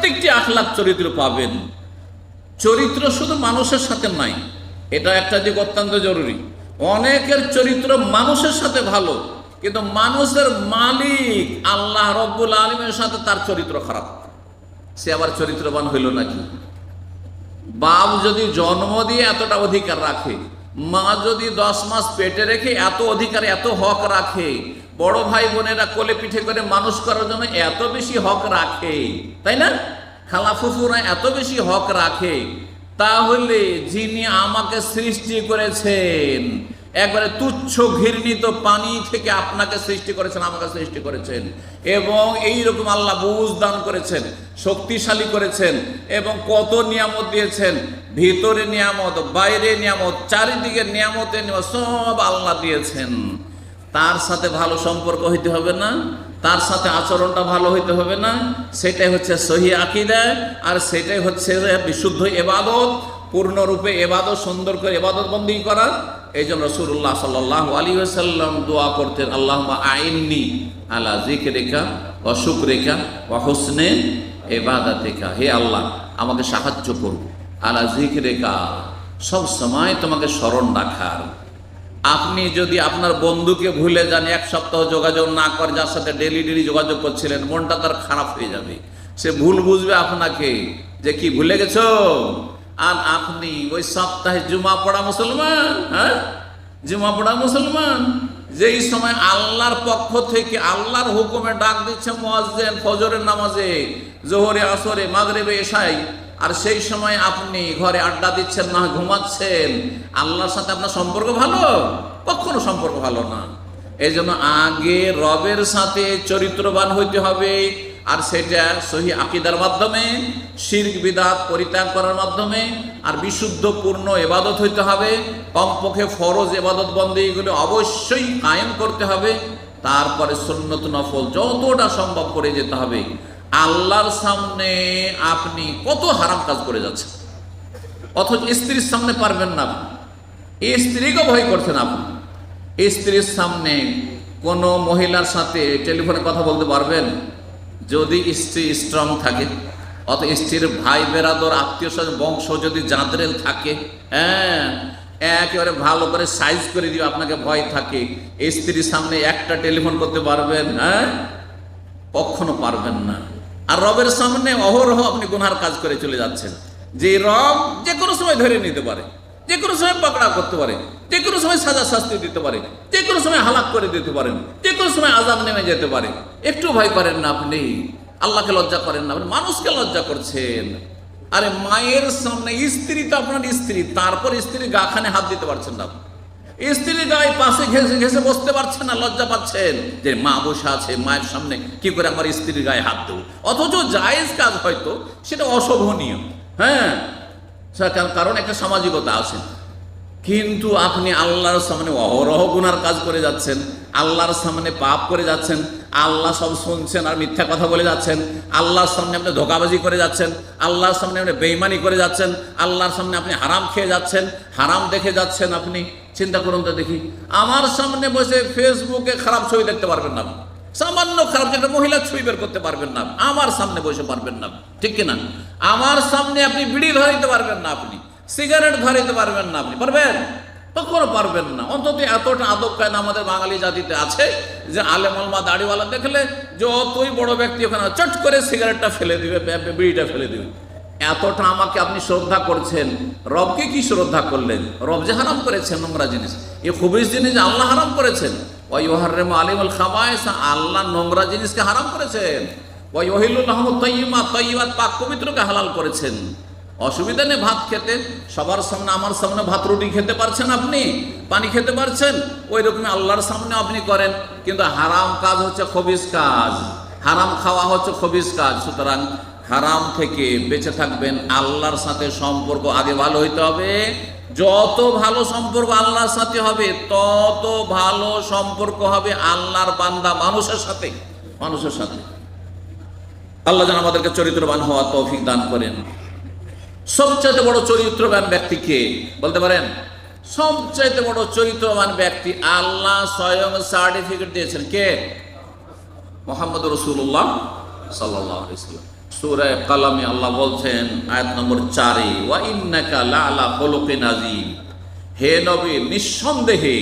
প্রত্যেকটি আখলাখ চরিত্র পাবেন। চরিত্র শুধু মানুষের সাথে নাই, এটা একটা দিক অত্যন্ত জরুরি। অনেকের চরিত্র মানুষের সাথে ভালো, কিন্তু মানুষের মালিক আল্লাহ রব্বুল আলমের সাথে তার চরিত্র খারাপ। সে আবার চরিত্রবান হইল নাকি? বাপ যদি জন্ম দিয়ে এতটা অধিকার রাখে মা যদি দশ মাস পেটে রেখে এত অধিকার, এত হক রাখে, বড় ভাই বোনেরা কোলে পিঠে করে মানুষ করার জন্য এত বেশি হক রাখে, তাই না? খালা ফুফুরা এত বেশি হক রাখে, তাহলে যিনি আমাকে সৃষ্টি করেছেন একবারে তুচ্ছ ঘৃণিত পানি থেকে আপনাকে সৃষ্টি করেছেন, আমাকে সৃষ্টি করেছেন। এবং এই রকম আল্লাহ বুঝ দান করেছেন, শক্তিশালী করেছেন, এবং কত নিয়ামত দিয়েছেন। ভিতরে নিয়ামত, বাইরে নিয়ামত, চারিদিকে নিয়ামতে নিয়ামত সব আল্লাহ দিয়েছেন। তার সাথে ভালো সম্পর্ক হইতে হবে না, তার সাথে আচরণটা ভালো হইতে হবে না। সেটাই হচ্ছে সহি আকিদা, আর সেটাই হচ্ছে বিশুদ্ধ এবাদত, পূর্ণরূপে এবাদত, সুন্দর করে এবাদত বন্দী করা। এই জন্য রসুল্লাহ সাল্লাহ আলী সাল্লাম দোয়া করতেন আল্লাহ আইননি আলা জিক রেখা অসুখ রেখা ও হোসনে রেখা হে আল্লাহ, আমাকে সাহায্য করুন আলা জিক রেখা সব সময় তোমাকে স্মরণ রাখার। আপনি যদি আপনার বন্ধুকে ভুলে যান, এক সপ্তাহ যোগাযোগ না করে, যার সাথে ডেলি ডেলি যোগাযোগ করছিলেন, মনটা তার খারাপ হয়ে যাবে। সে ভুল বুঝবে আপনাকে যে, কি, ভুলে গেছো? আর আপনি ওই সপ্তাহে জুমা পড়া মুসলমান হ্যাঁ? জুমা পড়া মুসলমান। যেই সময় আল্লাহর পক্ষ থেকে আল্লাহর হুকুমে ডাক দিচ্ছে মোয়াজ্জেন ফজরের নামাজে, জোহরে, আসরে, মাগরেবে এসাই আর সেই সময় আপনি ঘরে আড্ডা দিচ্ছেন, না ঘুমাচ্ছেন, আল্লাহর সাথে আপনার সম্পর্ক ভালো? কখনো সম্পর্ক ভালো না। এই জন্য আগে রবের সাথে চরিত্রবান হইতে হবে আর সেটা সহি আকিদার মাধ্যমে, শির্ক, বিদাত পরিত্যাগ করার মাধ্যমে, আর বিশুদ্ধ, পূর্ণ এবাদত হইতে হবে। কমপক্ষে ফরজ এবাদত বন্দী এগুলো অবশ্যই কায়েম করতে হবে। তারপরে সুন্নত নফল যতটা সম্ভব করে যেতে হবে। আল্লাহর সামনে আপনি কত হারাম কাজ করে যাচ্ছেন। অথচ স্ত্রীর সামনে পারবেন না এই স্ত্রীকে ভয় করছেন আপনি। স্ত্রীর সামনে কোনো মহিলার সাথে টেলিফোনে কথা বলতে পারবেন? যদি স্ত্রী স্ট্রং থাকে অত স্ত্রীর ভাই বেরাদর, আত্মীয় স্বজন, বংশ যদি জাঁদরেল থাকে হ্যাঁ একেবারে ভালো করে সাইজ করে দিও, আপনাকে ভয় থাকে। স্ত্রীর সামনে একটা টেলিফোন করতে পারবেন হ্যাঁ? কখনো পারবেন না। আর রবের সামনে অহরহ আপনি গুনহার কাজ করে চলে যাচ্ছেন। যে রব যে কোনো সময় ধরে নিতে পারে যে কোনো সময় পাকড়া করতে পারে যে কোনো সময় সাজা শাস্তি দিতে পারে, যে কোনো সময় হালাক করে দিতে পারেন, যে কোনো সময় আজাব নেমে যেতে পারে। একটু ভয় করেন না আপনি, আল্লাহকে লজ্জা করেন না আপনি, মানুষকে লজ্জা করছেন। আরে মায়ের সামনে স্ত্রী তো আপনার স্ত্রী, তারপর স্ত্রী গাখানে হাত দিতে পারছেন না। স্ত্রীর গায়ে পাশে ঘেসে ঘেসে বসতে পারছেন না, লজ্জা পাচ্ছেন। যে মা বসে আছে, মায়ের সামনে কি করে আমার স্ত্রীর গায়ে হাত দেবো? অথচ জায়েজ কাজ হয়তো, সেটা অশোভনীয়। হ্যাঁ কারণ একটা সামাজিকতা আছে। কিন্তু আপনি আল্লাহর সামনে অহরহ গুনার কাজ করে যাচ্ছেন, আল্লাহর সামনে পাপ করে যাচ্ছেন, আল্লাহ সব শুনছেন আর মিথ্যা কথা বলে যাচ্ছেন, আল্লাহর সামনে আপনি ধোকাবাজি করে যাচ্ছেন, আল্লাহর সামনে আপনি বেইমানি করে যাচ্ছেন, আল্লাহর সামনে আপনি হারাম খেয়ে যাচ্ছেন, হারাম দেখে যাচ্ছেন আপনি, চিন্তা করুন তো দেখি, আমার সামনে বসে ফেসবুকে খারাপ ছবি দেখতে পারবেন না, সামান্য খারাপ যেটা মহিলা ছবি বের করতে পারবেন না, আমার সামনে বসে পারবেন না, ঠিক কিনা? আমার সামনে আপনি বিড়ি ধরাইতে পারবেন না আপনি সিগারেট ধরাইতে পারবেন না আপনি, পারবেন? কখনো পারবেন না। অন্তত এতটা আদব কায়দা আমাদের বাঙালি জাতিতে আছে যে আলেম আলমা দাড়িওয়ালা দেখলে যতই বড় ব্যক্তি ওখানে চট করে সিগারেটটা ফেলে দিবে বিড়িটা ফেলে দিবে। এতটা আমাকে আপনি শ্রদ্ধা করছেন, রবকে কি শ্রদ্ধা করলেন? রব যে হারাম করেছেন নোংরা জিনিস। এ খুবই জিনিস আল্লাহ হারাম করেছেন। ওই ওহারেম আলিমুল খাবায়স আল্লাহ নোংরা জিনিসকে হারাম করেছেন। ওই ওহিলুল আহমদ তৈমা তৈবাত পাক পবিত্রকে হালাল করেছেন। অসুবিধা নেই ভাত খেতে। সবার সামনে আমার সামনে ভাত রুটি খেতে পারছেন আপনি? পানি খেতে পারছেন? ওই রকমই আল্লাহর সামনে আপনি করেন। কিন্তু হারাম কাজ হচ্ছে খবিস কাজ। হারাম খাওয়া হচ্ছে খবিস কাজ। সুতরাং হারাম থেকে বেঁচে থাকবেন। আল্লাহর সাথে সম্পর্ক আগে ভালো হইতে হবে। যত ভালো সম্পর্ক আল্লাহর সাথে হবে, তত ভালো সম্পর্ক হবে আল্লাহর বান্দা মানুষের সাথে। মানুষের সাথে। আল্লাহ যেন আমাদেরকে চরিত্রবান হওয়া তৌফিক দান করেন। সবচাইতে বড় চরিত্রবান ব্যক্তি কে? বলতে পারেন? সবচাইতে বড় চরিত্রবান ব্যক্তি আল্লাহ স্বয়ং সার্টিফিকেট দিয়েছেন কে? মোহাম্মদ রসুল্লাহ আল্লাহ বলছেন নম্বর ওয়া ইন্নাকা লালা নিঃসন্দেহে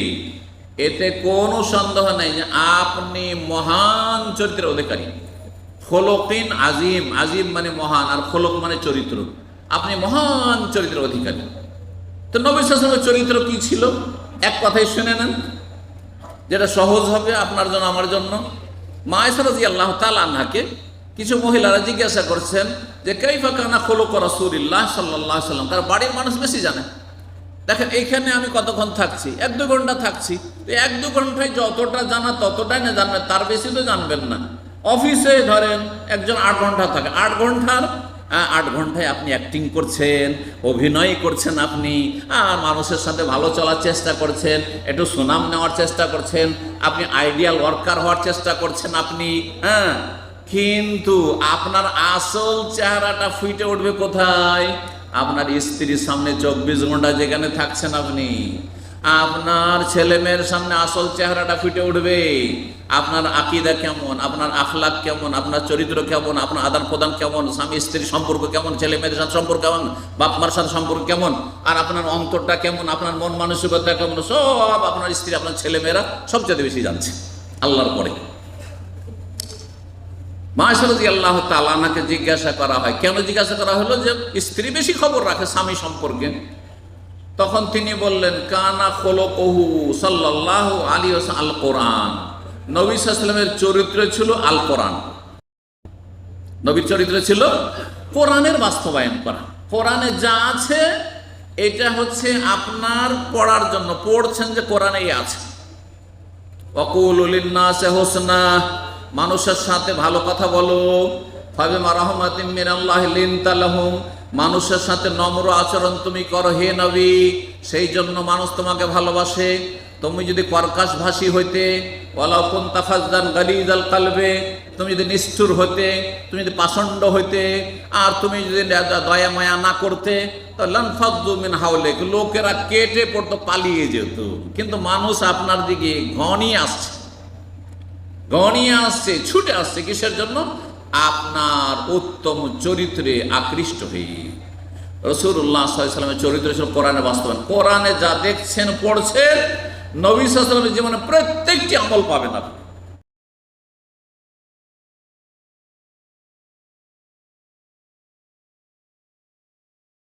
এতে কোনো সন্দেহ নেই যে আপনি মহান চরিত্রের অধিকারী। খোলকিন আজিম আজিম মানে মহান, আর খোলক মানে চরিত্র। আপনি মহান চরিত্রের অধিকারী। তো নবী সালামের চরিত্র কি ছিল? এক কথাই শুনে নেন। যেটা সহজ হবে আপনার জন্য, আমার জন্য। মা ইসরাজি আল্লাহ তালাকে কিছু মহিলারা জিজ্ঞাসা করছেন যে কৈফা কানা খোলক রসুলিল্লাহ সাল্লাহ সাল্লাম তার বাড়ির মানুষ বেশি জানে। দেখেন, এইখানে আমি কতক্ষণ থাকছি? এক দু ঘণ্টা থাকছি। তো এক দু ঘন্টায় যতটা জানা, ততটাই না জানবেন তার বেশি তো জানবেন না। অফিসে ধরেন, একজন আট ঘণ্টা থাকে। আট ঘণ্টার আট ঘন্টায় আপনি অ্যাক্টিং করছেন, অভিনয় করছেন আপনি আর মানুষের সাথে ভালো চলার চেষ্টা করছেন, একটু সুনাম নেওয়ার চেষ্টা করছেন, আপনি আইডিয়াল ওয়ার্কার হওয়ার চেষ্টা করছেন আপনি হ্যাঁ? কিন্তু আপনার আসল চেহারাটা ফুটে উঠবে কোথায়? আপনার স্ত্রীর সামনে চব্বিশ ঘণ্টা যেখানে থাকছেন আপনি আপনার ছেলে মেয়ের সামনে আসল চেহারাটা ফুটে উঠবে। আপনার আকিদা কেমন? আপনার আখলাক কেমন? আপনার চরিত্র কেমন? আপনার আদান প্রদান কেমন? স্বামী স্ত্রীর সম্পর্ক কেমন? ছেলে মেয়েদের সাথে সম্পর্ক কেমন? বাপ মার সাথে সম্পর্ক কেমন? আর আপনার অন্তরটা কেমন? আপনার মন মানসিকতা কেমন? সব আপনার স্ত্রী, আপনার ছেলে মেয়েরা সবচেয়ে বেশি জানছে আল্লাহর পরে। মাসারজি আল্লাহ তালানাকে জিজ্ঞাসা করা হয়। কেন জিজ্ঞাসা করা হলো যে স্ত্রী বেশি খবর রাখে স্বামী সম্পর্কে? তখন তিনি বললেন, কানা খোলো কহু সাল্লাহ আলী আল কোরআন নবী চরিত্র ছিল আল কোরআন নবীর চরিত্র ছিল কোরআনের বাস্তবায়ন করা। কোরআনে যা আছে, এটা হচ্ছে আপনার পড়ার জন্য। পড়ছেন যে কোরআনেই আছে। হোসনা, মানুষের সাথে ভালো কথা বলো। ফাবে মারহমাতিম মিনাল্লাহ লিনতালাহুম মানুষের সাথে নম্র আচরণ তুমি করো, হে নবী। সেই জন্য মানুষ তোমাকে ভালোবাসে। তুমি যদি কর্কাশ ভাষী হইতে কালবে, তুমি যদি নিষ্ঠুর হইতে, তুমি যদি পাষণ্ড হইতে, আর তুমি যদি দয়া মায়া না করতে, তো মিন হাওলেক, লোকেরা কেটে পড়তো, পালিয়ে যেত। কিন্তু মানুষ আপনার দিকে ঘনিয়ে আসছে। গণিয়ে আসছে, ছুটে আসছে, কিসের জন্য? আপনার উত্তম চরিত্রে আকৃষ্ট হয়ে রসুল্লাহ সাল্লামের চরিত্র ছিল কোরআনে বাস্তবায়ন। কোরআনে যা দেখছেন, পড়ছেন, নবী সাল্লামের জীবনে প্রত্যেকটি আমল পাবেন আপনি।